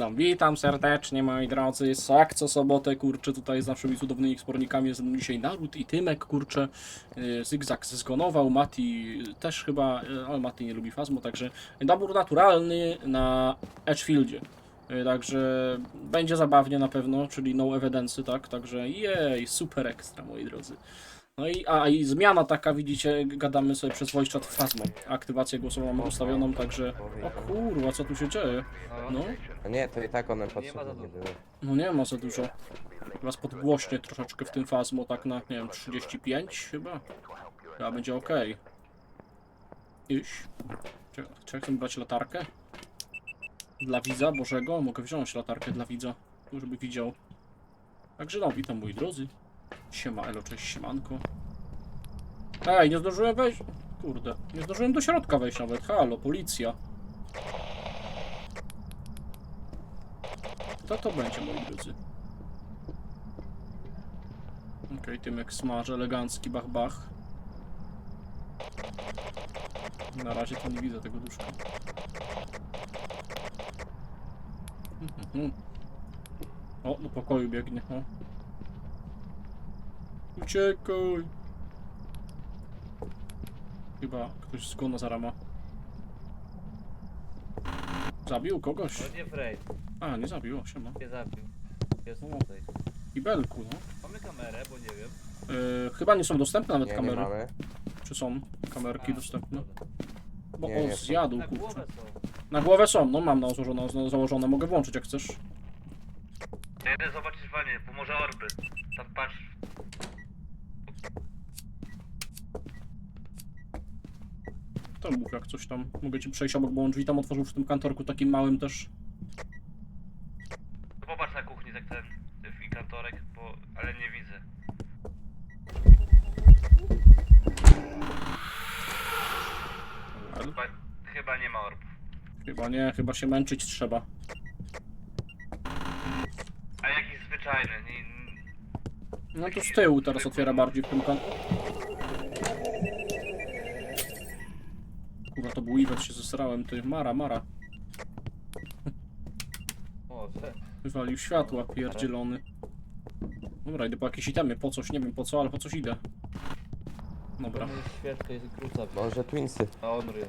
No, witam serdecznie moi drodzy, jak co sobotę, kurczę, tutaj z naszymi cudownymi spornikami jest dzisiaj Naród i Tymek, kurczę, yy, Zygzak zgonował, Mati też chyba, yy, ale Mati nie lubi Fazmo, także dobór naturalny na Edgefieldzie. Yy, Także będzie zabawnie na pewno, czyli no evidence, tak? Także jej, super ekstra, moi drodzy. No i, a, i zmiana taka, widzicie, gadamy sobie przez voice chat Fazmo. Aktywację głosową mamy ustawioną, także... O kurwa, co tu się dzieje? No. A nie, to i tak one za potrzebne dużo. nie były. No nie ma za dużo. Was podgłośnie troszeczkę w tym Fazmo, tak na, nie wiem, 35 chyba? Chyba będzie ok. Iś. Czy, czy ja chcę brać latarkę? Dla widza Bożego? Mogę wziąć latarkę dla widza, żeby widział. Także no, witam moi drodzy. Siema Elo, cześć siemanko. Ej, nie zdążyłem wejść. Kurde, nie zdążyłem do środka wejść nawet. Halo, policja. To to będzie, moi drodzy. Okej, Tymek smaży, elegancki bach bach. Na razie to nie widzę tego duszka. Mhm. O, do pokoju biegnie, o. Uciekaj! Chyba ktoś zgona za rama. Zabił kogoś? No nie Frej, A, nie zabił, o, siema. nie zabił. Jest O. tutaj. I belku, no. Mamy kamerę, bo nie wiem. Yy, chyba nie są dostępne nawet Nie, nie kamery. mamy. Czy są kamerki A, dostępne? dobra. Bo Nie, o, nie są. zjadł, Na kurczę. głowę są. Na głowę są, no mam założone, założone, mogę włączyć jak chcesz. Ja idę zobaczyć Wanie, bo może orby. Tam patrz. Ten buch jak coś tam. Mogę ci przejść obok, bo on drzwi tam otworzył w tym kantorku takim małym też. To popatrz na kuchni tak ten w inkantorek, bo ale nie widzę. Chyba, chyba nie ma orbów. chyba nie, chyba się męczyć trzeba. A jakiś zwyczajny, nie, No to z tyłu teraz otwiera bardziej w tym kan... Kurwa, to był Iwet, się zesrałem, ty. Mara, Mara. Może. Wywalił światła, pierdzielony. Dobra, idę po jakieś itemy, po coś, nie wiem po co, ale po coś idę. Dobra. To jest kruca. Może Twinsy. A on ryje.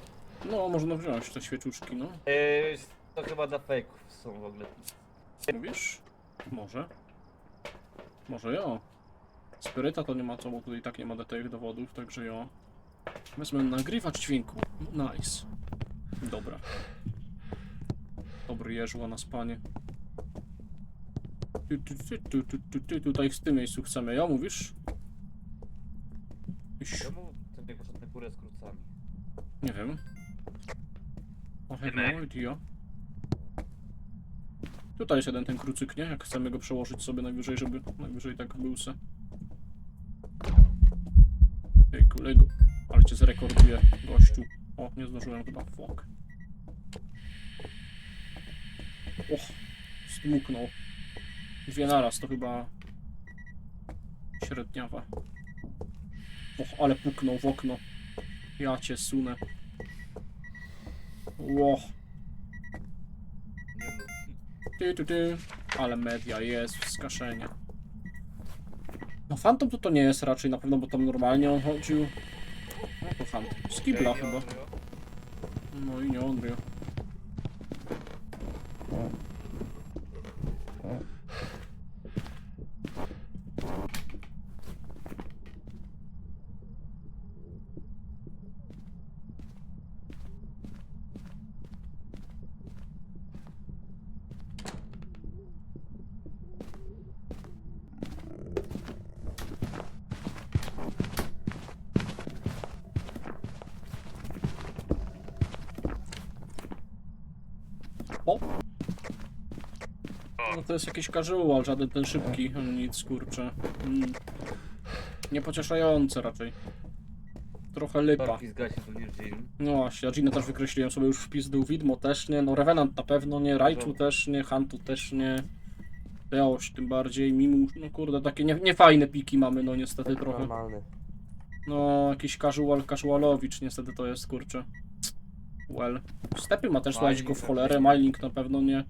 No, można wziąć te świeczuszki, no. Yy, to chyba dla fejków są w ogóle. Mówisz? Może. Może jo. Spiryta to nie ma co, bo tutaj i tak nie ma tych dowodów, także jo. Wezmę nagrywacz dźwięku. Nice. Dobra. Dobry jeżła na spanie. Tu, tu, tu, tu, tu, tu, tu, tutaj w tym miejscu chcemy, jo, mówisz? Iś, Czemu ten nie poszedł na górę z krucami? nie wiem. I have no idea. Tutaj jest jeden ten krucyk, nie? Jak chcemy go przełożyć sobie najwyżej, żeby najwyżej tak był se. Ej, kolego. Ale cię zrekorduje, gościu. O, nie zdążyłem chyba. Fuck. Och, stmuknął. Dwie naraz, to chyba... Średniawa. Och, ale puknął w okno. Ja cię sunę. Ło. Nie lubi. Ty, ty, ty. Ale media jest w skaszenie. Phantom to to nie jest raczej na pewno, bo tam normalnie on chodził. No to Phantom. Skibla chyba. No i nie Onryo. O! No to jest jakiś casual, żaden ten szybki, nic kurczę. Mm. Niepocieszające raczej. Trochę lipa. Parki. No właśnie, a też wykreśliłem sobie już wpis do Widmo też nie, no Revenant na pewno nie, Raichu też nie, Huntu też nie. Jaoś tym bardziej, Mimu, no kurde, takie nie, niefajne piki mamy, no niestety trochę. Normalny. No, jakiś casual, casualowicz niestety to jest, kurczę. Well. Stepy ma też lać go w cholerę. Mining na pewno nie.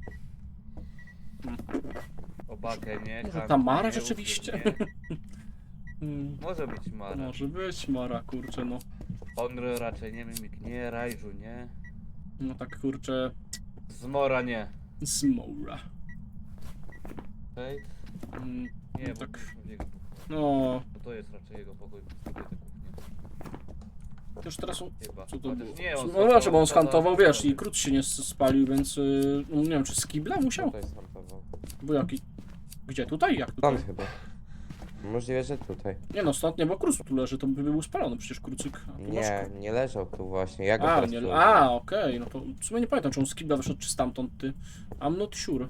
Obakę, nie? Może Tamara nie, rzeczywiście? Ufir, nie. Mm, Może być Mara. Może być Mara, kurczę, no. Onry raczej nie, Mimik nie, Rajżu nie. No tak, kurczę, Zmora nie. Smora. Okej? Mm, Nie, No bo tak. byliśmy w jego. No, Bo to jest raczej jego pokój, te już teraz. Chyba. Co to Chociaż było? Nie, on No znaczy, bo on skantował, wiesz, i krót się nie s- spalił, więc yy, no, nie wiem, czy z kibla musiał? Tutaj. Bo jaki... Gdzie? Tutaj? Jak tutaj? Stąd chyba. Możliwe, że tutaj. Nie no, stąd nie, bo kruc tu leży, to by był spalony przecież krucyk. A, tu masz Nie, nie leżał tu właśnie. Ja go A, teraz nie, a okej, no to w sumie nie pamiętam, czy on z kibla wyszedł, czy stamtąd, ty. I'm not sure.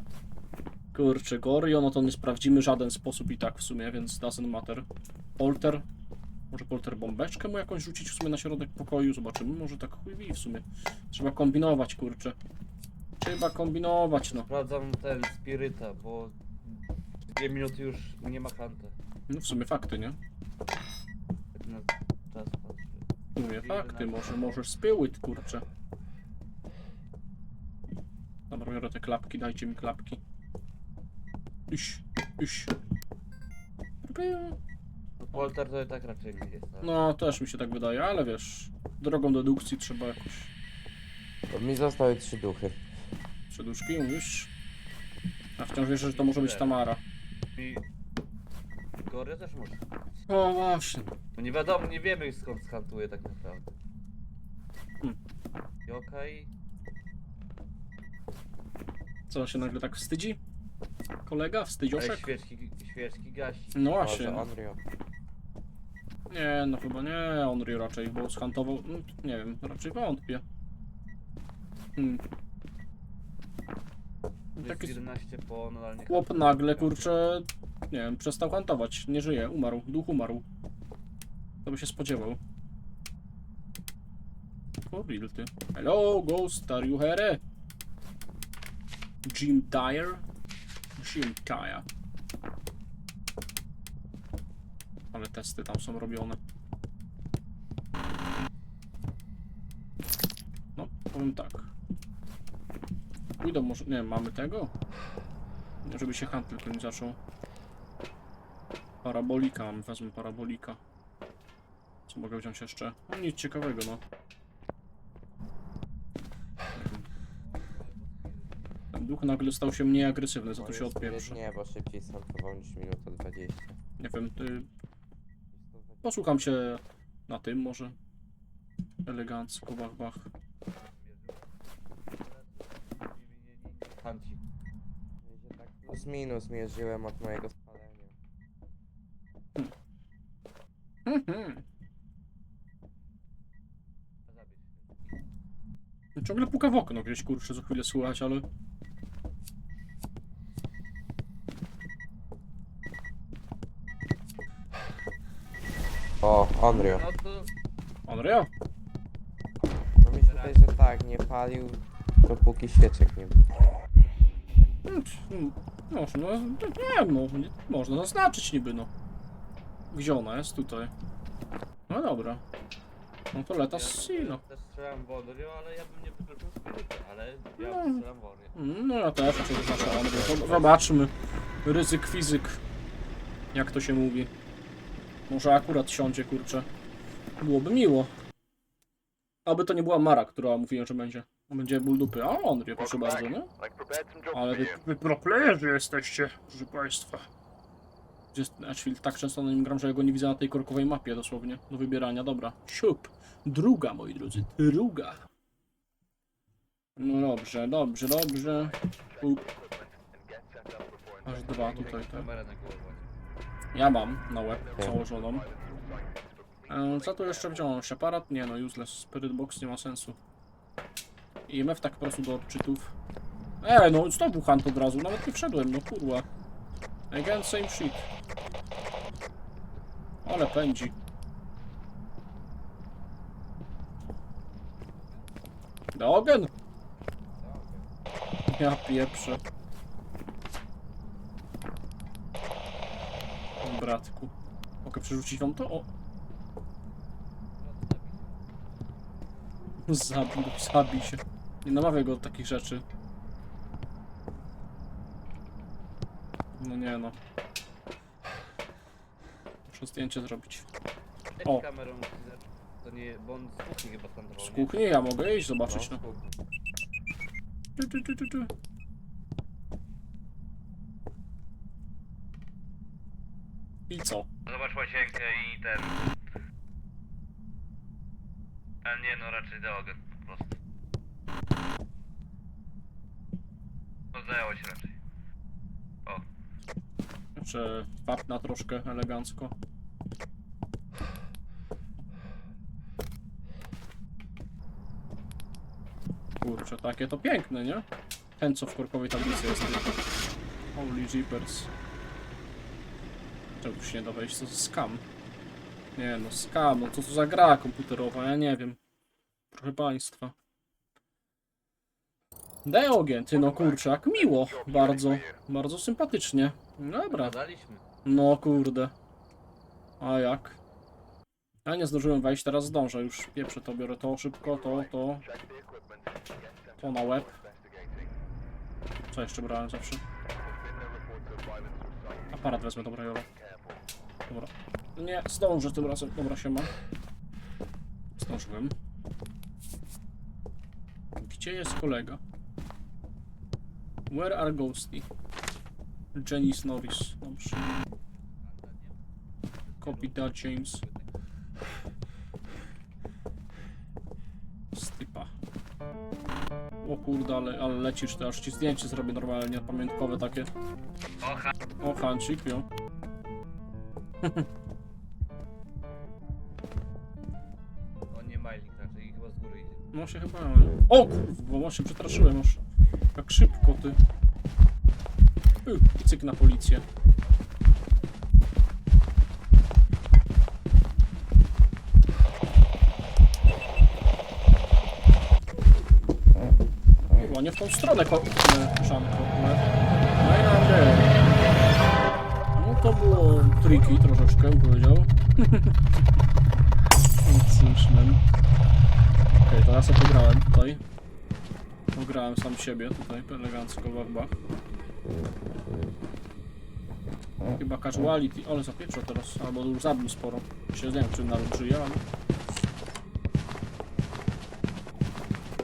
Kurczę, Gorio, no to nie sprawdzimy w żaden sposób i tak w sumie, więc doesn't matter. Polter. Może Polter bombeczkę mu jakąś rzucić w sumie na środek pokoju, zobaczymy, może tak chuj wie w sumie. Trzeba kombinować, kurczę. Trzeba kombinować, no. Sprawdzam ten spiryta, bo dwie minuty już nie ma Hanta. No w sumie fakty, nie? Tak na czas patrzę. Mówię fakty, może możesz spyłyt, kurczę. Dobra, biorę te klapki, dajcie mi klapki. Iś, iś. Polter to i tak raczej nie jest. ale- No, też mi się tak wydaje, ale wiesz, drogą dedukcji trzeba jakoś Bo Mi zostały trzy duchy. przeduszki, mówisz? A wciąż wierzę, że to może być Tamara. I... Gory też może. O, właśnie. Bo nie wiadomo, nie wiemy skąd skantuje tak naprawdę. Hmm. Yokai? Co, się nagle tak wstydzi? Kolega? Ale Wstydzioszek? świeczki, świeczki gasi. No właśnie. Onryo. Nie, no chyba nie, Onry raczej, bo skantował, no, nie wiem, raczej wątpię. Hmm. Taki jest 11 po chłop nagle, kurczę, nie wiem, przestał hantować, nie żyje, umarł, duch umarł. To by się spodziewał. Real ty. Hello, ghost, are you here? Jim Dyer? Jim Dyer. Ale testy tam są robione. No, powiem tak. Pójdą może... Nie wiem, mamy tego? Żeby się hand tylko nie zaczął. Parabolika mam, wezmę parabolika. Co mogę wziąć jeszcze? No nic ciekawego, no. Ten duch nagle stał się mniej agresywny, za to się odpieprze. Nie, bo szybciej skantował niż minuta 20. Nie wiem, ty... Posłucham się na tym może. Elegancko, bach, bach. Hanci. Ja się tak plus minus mierzyłem od mojego spalenia. Mhm. Ciągle puka w okno gdzieś, kurczę, co chwilę słychać, ale... O, Onryo. No to Onryo? No mi się wydaje, że tak, nie palił, dopóki świeczek nie było. Hmm, hmm, Może, no, nie wiem, no, nie, można zaznaczyć niby, no. Gdzie ona jest? Tutaj. No dobra. No to leta z ja Sino. też strzelam w Odrio, ale ja bym nie wykluczył spiryta, ale ja No. strzelam w Odrio. Mm, No ja też Onryo. To Zobaczmy. Ryzyk fizyk. Jak to się mówi. Może akurat siądzie, kurczę. Byłoby miło. Aby to nie była Mara, która mówiła, że będzie. Będzie ból dupy. A Onryo, proszę bardzo, nie? Ale wy, wy pro playerzy jesteście, proszę państwa. Gdzie jest Ashfield? Tak często na nim gram, że ja go nie widzę na tej korkowej mapie dosłownie. Do wybierania, dobra. Siup. Druga, moi drodzy, druga. No dobrze, dobrze, dobrze. Up. Aż dwa tutaj, tak. Na. Ja mam na łeb założoną. E, Co tu jeszcze wziąłem? Aparat? Nie no, useless. Spirit box nie ma sensu. IMF tak po prostu do odczytów. E, no znowu hunt od razu, nawet nie wszedłem, no kurwa. Again same shit. Ale pędzi. Dogen? Ja pieprzę. Bratku. Mogę przerzucić wam to? O. Zabij, zabij się. Nie namawiaj go do takich rzeczy. No nie no. Muszę zdjęcie zrobić. O. kamerą to nie, bo on z kuchni chyba Z nie? kuchni ja mogę iść zobaczyć, No, no. tu, tu, tu, tu. I co? Zobacz łazienkę i ten... A nie raczej Deogen po prostu. Się raczej. O, Jeszcze wapna troszkę elegancko. Kurczę, takie to piękne, nie? Ten co w korkowej tablicy jest. Holy jeepers. Się nie da wejść? Co za scam? Nie no, scam, no co to za gra komputerowa, ja nie wiem. Proszę państwa. Deogen, ty no kurczę, jak miło. Bardzo, bardzo sympatycznie. Dobra. Gadaliśmy. No kurde. A jak? Ja nie zdążyłem wejść, teraz zdążę już. Pieprzę to, biorę to szybko, to, to. To na łeb. Co jeszcze brałem zawsze? Aparat wezmę, dobra, Jolo. Dobra. Nie, zdążę tym razem. Dobra, się ma. Zdążyłem. Gdzie jest kolega? Where are Ghosty? Jenny's Novice. Dobrze. Copy that, James. Stypa. O kurde, ale, ale lecisz, to aż ci zdjęcie zrobię normalnie, pamiątkowe takie. O, hancik, jo. No się chyba... O kurwa, właśnie przestraszyłem już. Jak szybko, ty. Y, I cyk na policję. Kurwa, nie w tą stronę ko... Nie, Szanko. No i nie. No to było tricky troszeczkę, bym powiedział. No Cóż, man. Okej, to ja pograłem tutaj. Pograłem sam siebie tutaj, elegancko w chyba. Casuality, ale zapieczę teraz, albo już zabił sporo. Się nie wiem, czy naród żyje, ale...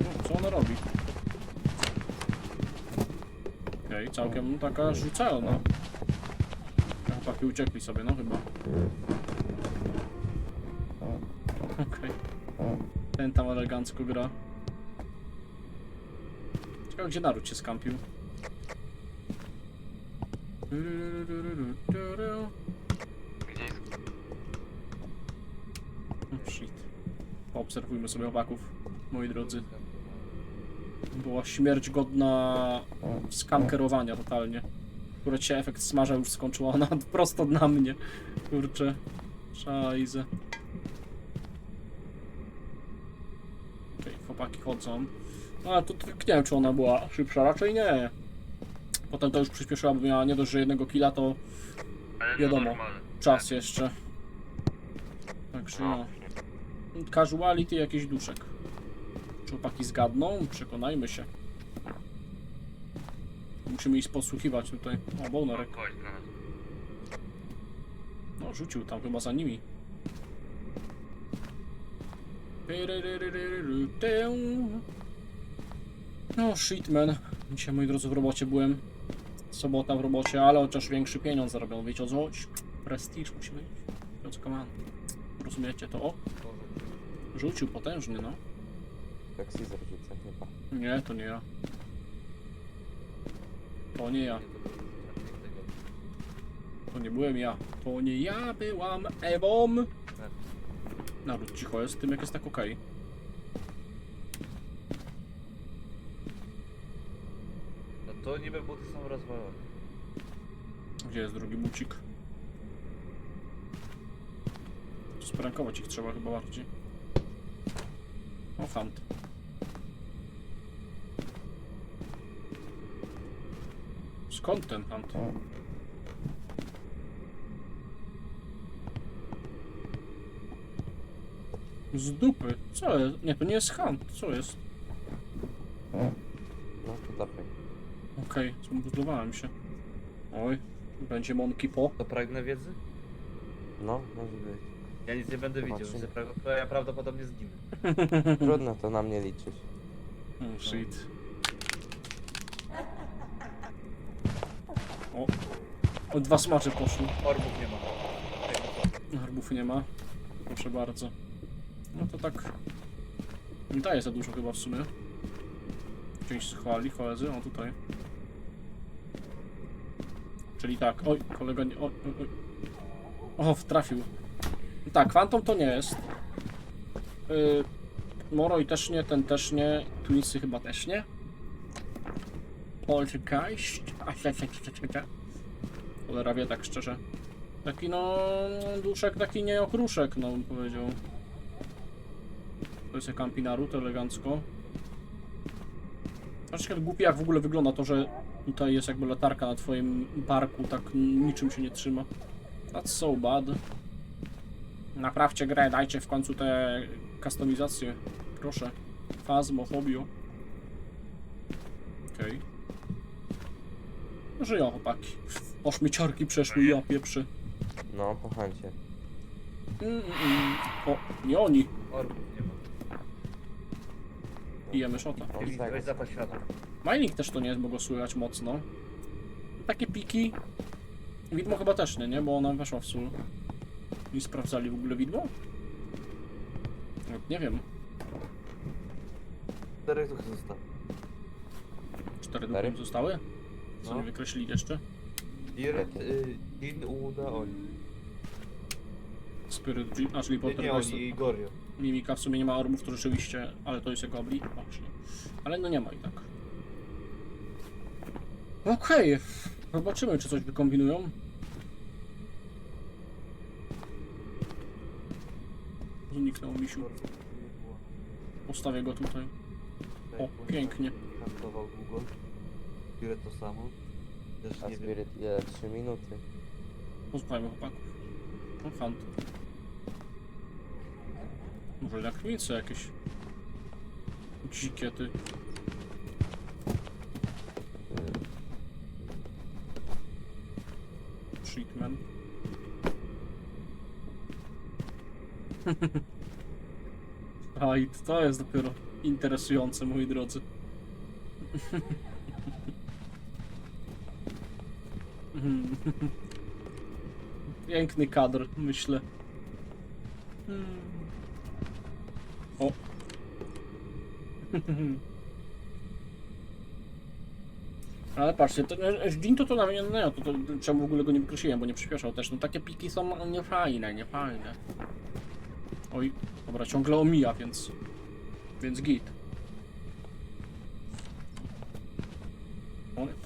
No, co ona robi? Okej, całkiem taka rzucająca. Chłopaki uciekli sobie, no chyba. Ten tam elegancko gra. Ciekawe gdzie naród się skampił. Oh, shit. Poobserwujmy sobie chłopaków, moi drodzy. Była śmierć godna skamkerowania totalnie. Akurat się efekt smaża już skończył, a ona prosto na mnie. Kurczę. Szajze. Okej, chłopaki chodzą. No ale to tak nie wiem, czy ona była szybsza, raczej nie. Potem to już przyspieszyła, bo miała nie dość, że jednego killa, to ale Wiadomo. normalne. czas jeszcze. Także no. Casuality jakiś duszek. Czy chłopaki zgadną? Przekonajmy się. Musimy iść podsłuchiwać tutaj. O, bonerek. No, rzucił tam chyba za nimi. No, shit, man. Dzisiaj, moi drodzy, w robocie byłem. Sobota w robocie, ale chociaż większy pieniądz zarobią. Wiecie o co? Prestiż musi być. Command. Rozumiecie to? O, rzucił potężnie, no. Jak Caesar rzuca chyba. Nie, to nie ja. To nie ja. To nie byłem ja. To nie ja byłam Ewą. Naród cicho jest, tym jak jest tak okej. No to niby buty są rozwalone. Gdzie jest drugi bucik? Sprankować ich trzeba chyba bardziej. O, fant. Skąd ten fant? Z dupy. Co jest? Nie, to nie jest hunt. Co jest? No to dawaj. Okej, zbudowałem się. Oj, Będzie Monkey Po. To pragnę wiedzy? No, może być. Ja nic nie będę widział, Zobaczymy. pra- to ja prawdopodobnie zginę. Trudno to na mnie liczyć. Oh, shit. O. O, dwa smacze poszły. Orbów nie ma. Arbów nie ma. Proszę bardzo. No to tak. Nie daje za dużo chyba w sumie. Część chwali, koledzy. O tutaj. Czyli tak. Oj, kolega nie. Oj, oj, oj. O, trafił. Tak, Phantom to nie jest. Yy, Moroi też nie, ten też nie. Twinsy chyba też nie. Poltergeist. A, cia, cia, cia. Cholera wie tak szczerze. Taki no, duszek taki nie okruszek, no bym powiedział. To jest jak Campi Naruto elegancko. Troszkę głupie jak w ogóle wygląda to, że tutaj jest jakby latarka na twoim barku, tak niczym się nie trzyma. That's so bad. Naprawcie grę, dajcie w końcu te kustomizacje. Proszę. Fazmo, hobio. Okej. Okay. Żyją chłopaki. Śmieciarki przeszły, ja pieprzy. No, po chęcie. Mm, mm, mm. O, nie oni. Orbów nie ma. Pijemy szota. Weź zapal światła. Mining też to nie jest, bo go słychać mocno. Takie piki. Widmo chyba też nie, nie? Bo ona weszła w sól. Nie sprawdzali w ogóle widmo? Nie wiem. Czterech duchów zostało. Cztery Cztery? duchy zostały? Co No. nie wykreślili jeszcze? Dirt, y, Din, Uda, oni. Spirit, G- a czyli Nie, nie Poltergeist. oni i Gorio. Mimika w sumie nie ma ormów, to rzeczywiście, ale to jest jego obli. Właśnie. Ale no nie ma i tak. Okej, zobaczymy czy coś wykombinują. Zniknął misiu. Postawię go tutaj. O, pięknie. Kantował długo. Dirt to samo. Też A nie. Spirit ile? 3 minuty. Posłuchajmy chłopaków. No fant. Może krwicy jakieś. Dzikie ty. Treatment. Aj, to jest dopiero interesujące, moi drodzy. Piękny kadr, myślę. Hmm. Ale patrzcie, to, Jean to to na mnie, no to, to czemu w ogóle go nie wykreśliłem, bo nie przyspieszał też. No takie piki są niefajne, niefajne. Oj, dobra, ciągle omija, więc... Więc git.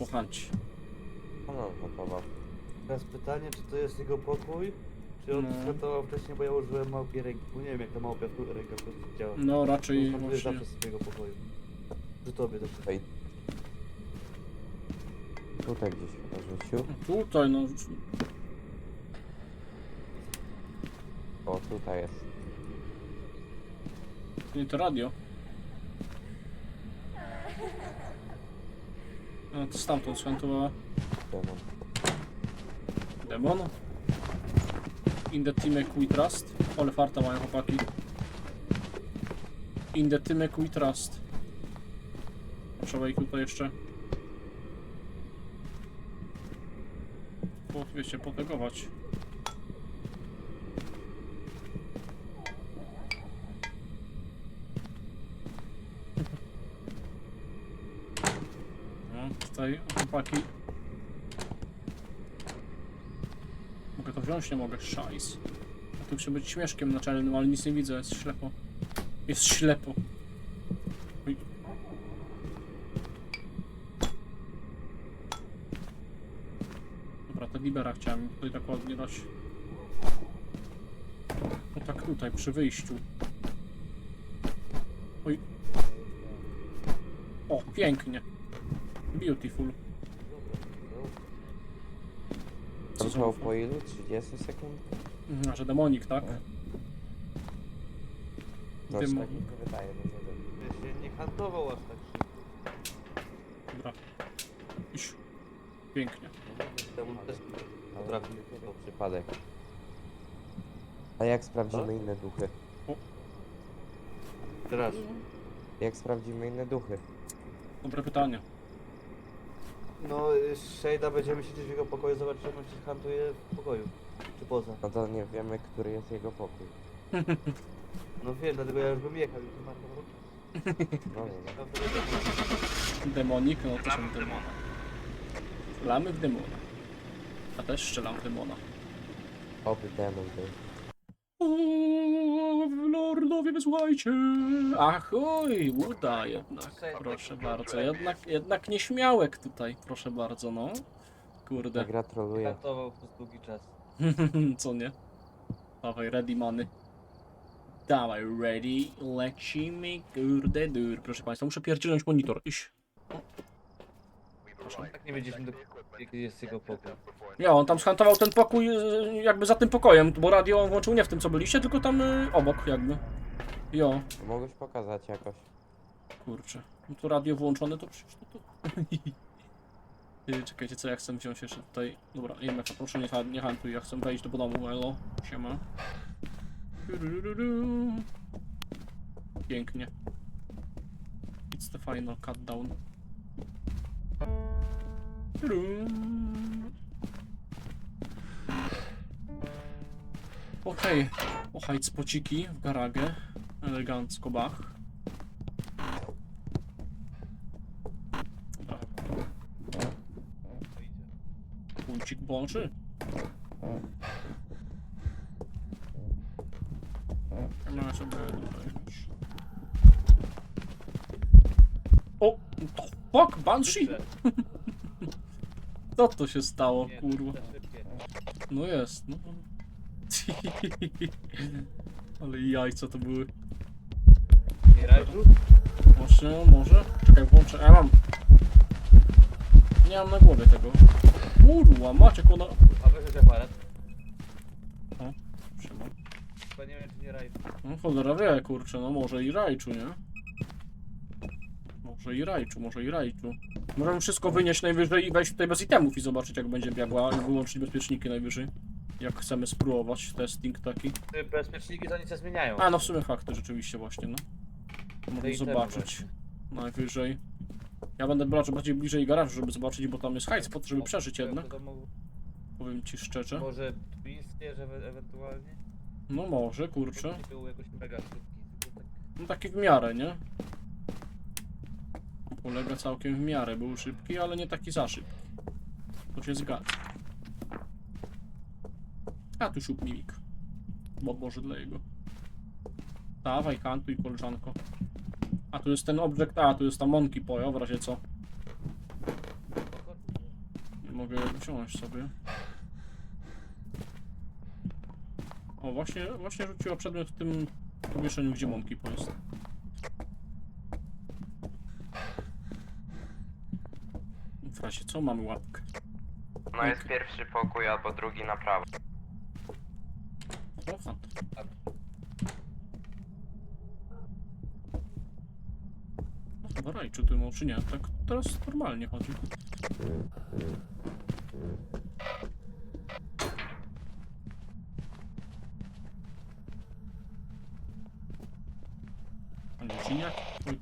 Pochanci. On nam gotował. Teraz pytanie, czy to jest jego pokój? Czy on No. startował wcześniej, bo ja użyłem małpiej ręki. Bo nie wiem jak ta małpia ręka po prostu działa. No raczej On startuje właśnie... zawsze z swojego pokoju. Przy tobie też. Tutaj. Tutaj gdzieś chyba rzucił. Tutaj no... O, tutaj jest. Nie to radio. No to stamtąd świętowała Demon. demon. In the team we trust. Ale farta mają chłopaki. In the team we trust. Trzeba ich tutaj jeszcze... Po, wiecie, potegować. No, tutaj chłopaki. Mogę to wziąć? Nie mogę. Szajs. A tu chcę być śmieszkiem naczelnym, ale nic nie widzę, jest ślepo. Jest ślepo. Dobra, to libera chciałem tutaj tak ładnie dać. No tak tutaj, przy wyjściu. Oj. O, pięknie. Beautiful. Co Trwał za po ilu? 30 sekund? Mhm, że demonik, tak? No, Tym- tak mi się wydaje, no nie wiem. Ja się nie handlował aż tak szybko. Dobra. Iś. Pięknie. Temu też Ale potrafi. nie to przypadek. A jak sprawdzimy inne duchy? Teraz. Jak sprawdzimy inne duchy? Dobre pytanie. No, Shade'a będziemy siedzieć w jego pokoju, zobaczymy, czy on się hantuje w pokoju. Czy poza. No to nie wiemy, który jest jego pokój. No wiem, dlatego ja już bym jechał marnował czas. No nie, Demonik, no to są demony. demona. Strzelamy w demona. A też strzelam w demona. oby demon był. Lordowie, wysłuchajcie! Ahoj, uda jednak, proszę bardzo. Jednak, jednak nieśmiałek tutaj, proszę bardzo, no. Kurde, gra troluje. Hartował przez długi czas. co nie? Dawaj, ready money. Dawaj, ready, lecimy, kurde, dur. Proszę państwa, muszę pierdzielnąć monitor. Iś. Tak nie wiedzieliśmy, do... jaki jest jego pokój. Ja, on tam skantował ten pokój y, jakby za tym pokojem, bo radio on włączył nie w tym, co byliście, tylko tam y, obok jakby. Jo, Mogłeś pokazać jakoś. kurczę. No to radio włączone, to przecież to... to... Ty, Czekajcie, co ja chcę wziąć jeszcze tutaj. Dobra, IMF, proszę nie, ha- nie hantuj, ja chcę wejść do domu, elo, siema. Turururu. Pięknie. It's the final countdown. Turum. Okej, ochajc pociki w garagę. Elegancko bach. Dobra. Bąży. No sobie już. O! To fuck, Banshee! Co to się stało, kurwa? No jest, no. Ale jajca to były. Właśnie, no może. Czekaj, włączę. Ja mam. Nie mam na głowie tego. Kurwa, macie ona. A weź aparat. Siema. Chyba nie wiem, czy nie rajdu. No cholera wie, kurczę, no może i Rajczu, nie? Może i Rajczu, może i Rajczu. Możemy wszystko wynieść najwyżej i wejść tutaj bez itemów i zobaczyć jak będzie biegła i wyłączyć bezpieczniki najwyżej. Jak chcemy spróbować testing taki. Te Bezpieczniki to nic nie zmieniają. A no w sumie fakty rzeczywiście właśnie, no. Itemy zobaczyć. Najwyżej. Ja będę raczej bardziej bliżej garażu, żeby zobaczyć, bo tam jest hajs, po to, żeby przeżyć jednak. Powiem ci szczerze. Może Twistie, że ewentualnie? No może, kurczę. Nie był jakoś mega szybki, tylko tak... No taki w miarę, nie? Polega całkiem w miarę. Był szybki, ale nie taki za szybki. To się zgadza. A tu siup mimik. Bo Boże dla jego. Dawaj, kantuj koleżanko. A tu jest ten objekt, a tu jest ta monkey poja, w razie co. Mogę wziąć sobie. O, właśnie, właśnie rzuciła przedmiot w tym pomieszczeniu, gdzie monkey po jest. W razie co mamy łapkę? No jest pierwszy pokój albo drugi na prawo. O, fant. No chyba rajczy tu czy nie? Tak teraz normalnie chodzi. A nie siniak? Oj.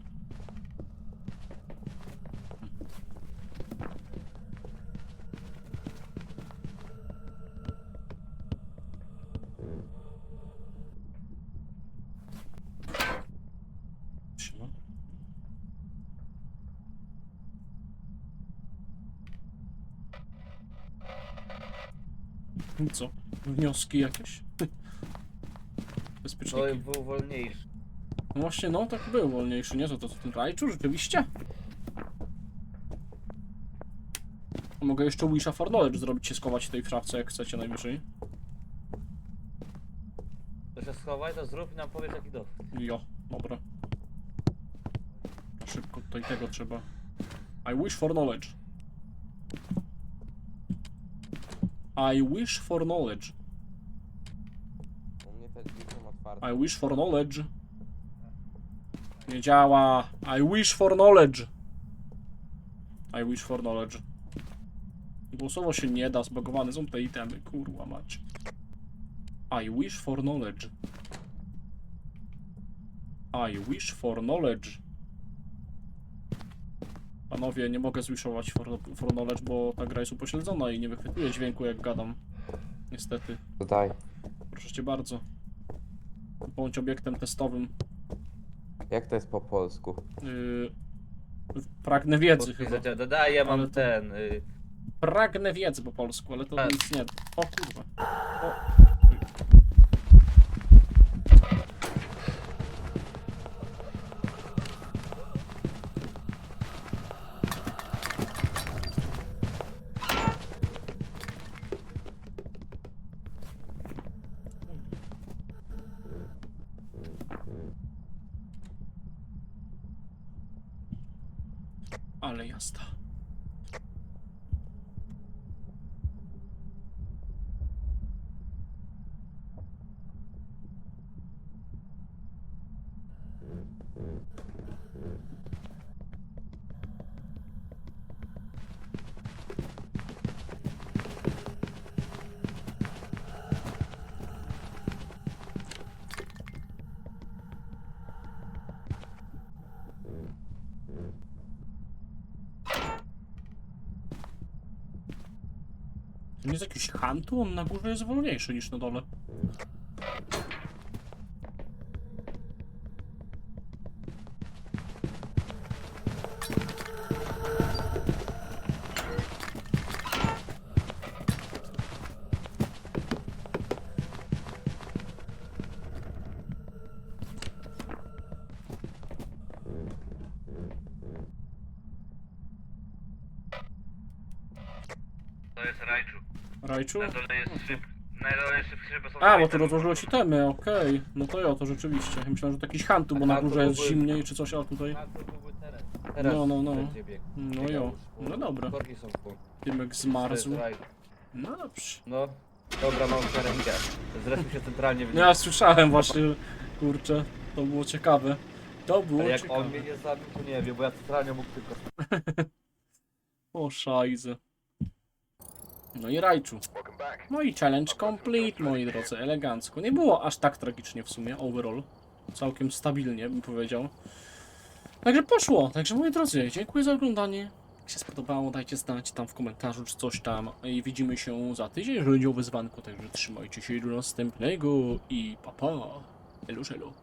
Siema. I co? Wnioski jakieś? Bezpieczniki. i był wolniejszy. No właśnie, no tak był wolniejszy, nie? To to w tym rajczu, rzeczywiście? A Mogę jeszcze Wisha for Knowledge zrobić, się schować w tej szafce, jak chcecie najwyżej. To się schowaj, to zrób i nam powiedz jaki dowód. Jo, dobra. Szybko tutaj tego trzeba. I wish for knowledge. I wish for knowledge. U mnie te drzwi są otwarte. I wish for knowledge. Nie działa. I wish for knowledge. I wish for knowledge. Głosowo się nie da, zbagowane są te itemy, kurwa mać. I wish for knowledge. I wish for knowledge. Panowie, nie mogę zwishować for, for knowledge, bo ta gra jest upośledzona i nie wychwytuje dźwięku jak gadam. Niestety. To daj. Proszę cię bardzo. Bądź obiektem testowym. Jak to jest po polsku? Yy, pragnę wiedzy chyba. Dodaj, ja mam Ale to- ten... Y, Pragnę wiedzy po polsku, ale to Tak. nic nie. O kurwa. O. Ale jazda. Nie jest jakiś hantu? On na górze jest wolniejszy niż na dole. To jest Rajczu. Rajczu? Na dole jest szyb. Na dole jest szyb, szyby są A, bo tu rozłożyłeś itemy, okej. No to jo, to rzeczywiście. Ja myślałem, że to jakiś hantu, bo na Hantu górze jest zimniej czy coś, a tutaj... Teraz No, no, no. będzie bieg. No jo. No dobra. Korki są w pół. Tymek To zmarzł. No dobrze. No, dobra, mam karenkę. Zresztą się centralnie No ja słyszałem właśnie, kurczę, to było ciekawe. To było Ale jak ciekawe. on mnie nie zabił, to nie wiem, bo ja centralnie mógł tylko... O szajzy. No i Rajczu. No i challenge complete, moi drodzy, elegancko. Nie było aż tak tragicznie w sumie, overall. Całkiem stabilnie, bym powiedział. Także poszło. Także moi drodzy, dziękuję za oglądanie. Jak się spodobało, dajcie znać tam w komentarzu, czy coś tam. I widzimy się za tydzień, jeżeli chodzi o wyzwanko. Także trzymajcie się do następnego i papa. Pa. Elu, elu.